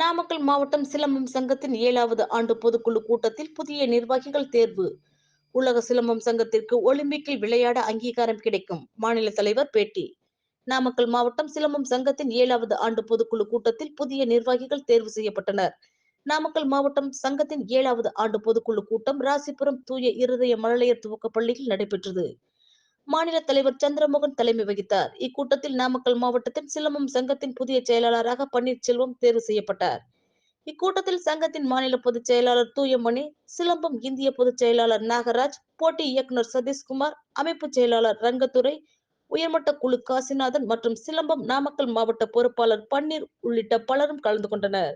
நாமக்கல் மாவட்டம் சிலம்பம் சங்கத்தின் ஏழாவது ஆண்டு பொதுக்குழு கூட்டத்தில் புதிய நிர்வாகிகள் தேர்வு. உலக சிலம்பம் சங்கத்திற்கு ஒலிம்பிக்கில் விளையாட அங்கீகாரம் கிடைக்கும். மாநில தலைவர் பேட்டி. நாமக்கல் மாவட்டம் சிலம்பம் சங்கத்தின் ஏழாவது ஆண்டு பொதுக்குழு கூட்டத்தில் புதிய நிர்வாகிகள் தேர்வு செய்யப்பட்டனர். நாமக்கல் மாவட்டம் சங்கத்தின் ஏழாவது ஆண்டு பொதுக்குழு கூட்டம் ராசிபுரம் தூய இருதய மழலையர் துவக்க பள்ளியில் நடைபெற்றது. மாநில தலைவர் சந்திரமோகன் தலைமை வகித்தார். இக்கூட்டத்தில் நாமக்கல் மாவட்டத்தின் சிலம்பம் சங்கத்தின் புதிய செயலாளராக பன்னீர்செல்வம் தேர்வு செய்யப்பட்டார். இக்கூட்டத்தில் சங்கத்தின் மாநில பொதுச் செயலாளர் தூயமணி சிலம்பம் இந்திய பொதுச் செயலாளர் நாகராஜ் போட்டி இயக்குனர் சதீஷ்குமார் அமைப்பு செயலாளர் ரங்கத்துறை உயர்மட்ட குழு காசிநாதன் மற்றும் சிலம்பம் நாமக்கல் மாவட்ட பொறுப்பாளர் பன்னீர் உள்ளிட்ட பலரும் கலந்து கொண்டனர்.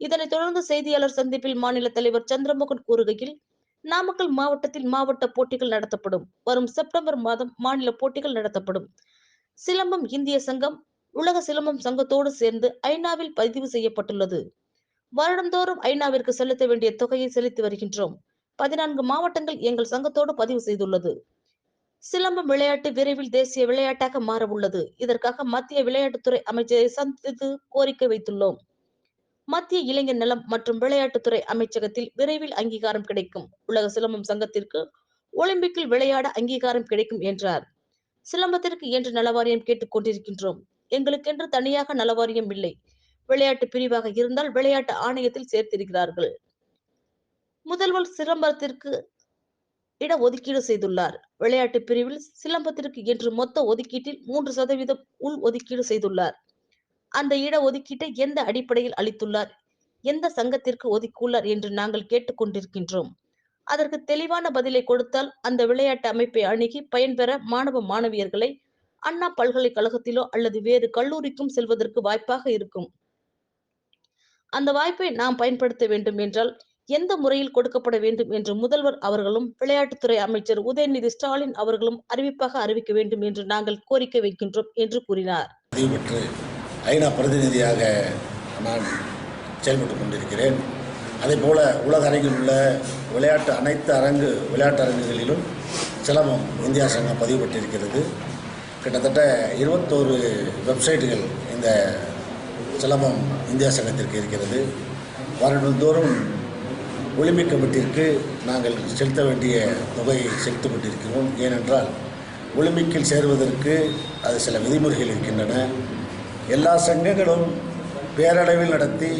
இதனைத் தொடர்ந்து செய்தியாளர் சந்திப்பில் மாநில தலைவர் சந்திரமோகன் கூறுகையில் நாமக்கல் மாவட்டத்தில் மாவட்ட போட்டிகள் நடத்தப்படும். வரும் செப்டம்பர் மாதம் மாநில போட்டிகள் நடத்தப்படும். சிலம்பம் இந்திய சங்கம் உலக சிலம்பம் சங்கத்தோடு சேர்ந்து ஐநாவில் பதிவு செய்யப்பட்டுள்ளது. வருடந்தோறும் ஐநாவிற்கு செலுத்த வேண்டிய தொகையை செலுத்தி வருகின்றோம். பதினான்கு மாவட்டங்கள் எங்கள் சங்கத்தோடு பதிவு செய்துள்ளது. சிலம்பம் விளையாட்டு விரைவில் தேசிய விளையாட்டாக மாற உள்ளது இதற்காக மத்திய விளையாட்டுத்துறை அமைச்சரை சந்தித்து கோரிக்கை வைத்துள்ளோம். மத்திய இளைஞர் நலம் மற்றும் விளையாட்டுத்துறை அமைச்சகத்தில் விரைவில் அங்கீகாரம் கிடைக்கும். உலக சிலம்பம் சங்கத்திற்கு ஒலிம்பிக்கில் விளையாட அங்கீகாரம் கிடைக்கும் என்றார். சிலம்பத்திற்கு என்று நலவாரியம் கேட்டுக் கொண்டிருக்கின்றோம். எங்களுக்கென்று தனியாக நலவாரியம் இல்லை. விளையாட்டு பிரிவாக இருந்தால் விளையாட்டு ஆணையத்தில் சேர்த்திருக்கிறார்கள். முதல்வர் சிலம்பத்திற்கு இட ஒதுக்கீடு செய்துள்ளார். விளையாட்டு பிரிவில் சிலம்பத்திற்கு என்று மொத்த ஒதுக்கீட்டில் மூன்று சதவீதம் உள் ஒதுக்கீடு செய்துள்ளார். அந்த இட ஒதுக்கீட்டை எந்த அடிப்படையில் அளித்துள்ளார்? எந்த சங்கத்திற்கு ஒதுக்கியுள்ளார் என்று நாங்கள் கேட்டுக்கொண்டிருக்கின்றோம். அதற்கு தெளிவான பதிலை கொடுத்தால் அந்த விளையாட்டு அமைப்பை அணுகி பயன்பெற மாணவ மாணவியர்களை அண்ணா பல்கலைக்கழகத்திலோ அல்லது வேறு கல்லூரிக்கும் செல்வதற்கு வாய்ப்பாக இருக்கும். அந்த வாய்ப்பை நாம் பயன்படுத்த வேண்டும் என்றால் எந்த முறையில் கொடுக்கப்பட வேண்டும் என்று முதல்வர் அவர்களும் விளையாட்டுத்துறை அமைச்சர் உதயநிதி ஸ்டாலின் அவர்களும் அறிவிப்பாக அறிவிக்க வேண்டும் என்று நாங்கள் கோரிக்கை வைக்கின்றோம் என்று கூறினார். ஐநா பிரதிநிதியாக நான் செயல்பட்டு கொண்டிருக்கிறேன். அதேபோல உலக அரங்கில் உள்ள விளையாட்டு அனைத்து அரங்கு விளையாட்டு அரங்குகளிலும் சிலம்பம் இந்தியா சங்கம் பதிவுபட்டிருக்கிறது. கிட்டத்தட்ட இருபத்தோரு வெப்சைட்டுகள் இந்த சிலம்பம் இந்தியா சங்கத்திற்கு இருக்கிறது. வருடந்தோறும் ஒலிம்பிக் கமிட்டிற்கு நாங்கள் செலுத்த வேண்டிய தொகையை செலுத்தி கொண்டிருக்கிறோம். ஏனென்றால் ஒலிம்பிக்கில் சேருவதற்கு அது சில விதிமுறைகள் இருக்கின்றன. எல்லா சங்கங்களும் பேரளவில் நடத்தி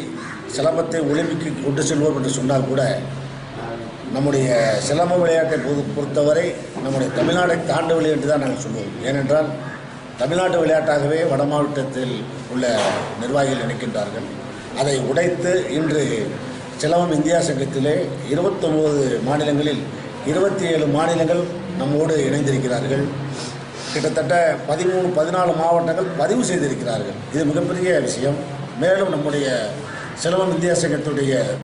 சிலம்பத்தை ஒலிம்பிக்கு கொண்டு செல்வோம் என்று சொன்னால் கூட நம்முடைய சிலம்ப விளையாட்டை பொது பொறுத்தவரை நம்முடைய தமிழ்நாடை தாண்டவில்லை என்று தான் நாங்கள் சொல்லுவோம் ஏனென்றால் தமிழ்நாட்டு விளையாட்டாகவே வட மாவட்டத்தில் உள்ள நிர்வாகிகள் நினைக்கின்றார்கள். அதை உடைத்து இன்று சிலம்பம் இந்தியா சங்கத்திலே இருபத்தொம்போது மாநிலங்களில் இருபத்தி ஏழு மாநிலங்கள் நம்மோடு இணைந்திருக்கிறார்கள். கிட்டத்தட்ட பதிமூணு பதினாலு மாவட்டங்கள் பதிவு செய்திருக்கிறார்கள். இது மிகப்பெரிய விஷயம். மேலும் நம்முடைய செல்வம் இந்தியா சங்கத்துடைய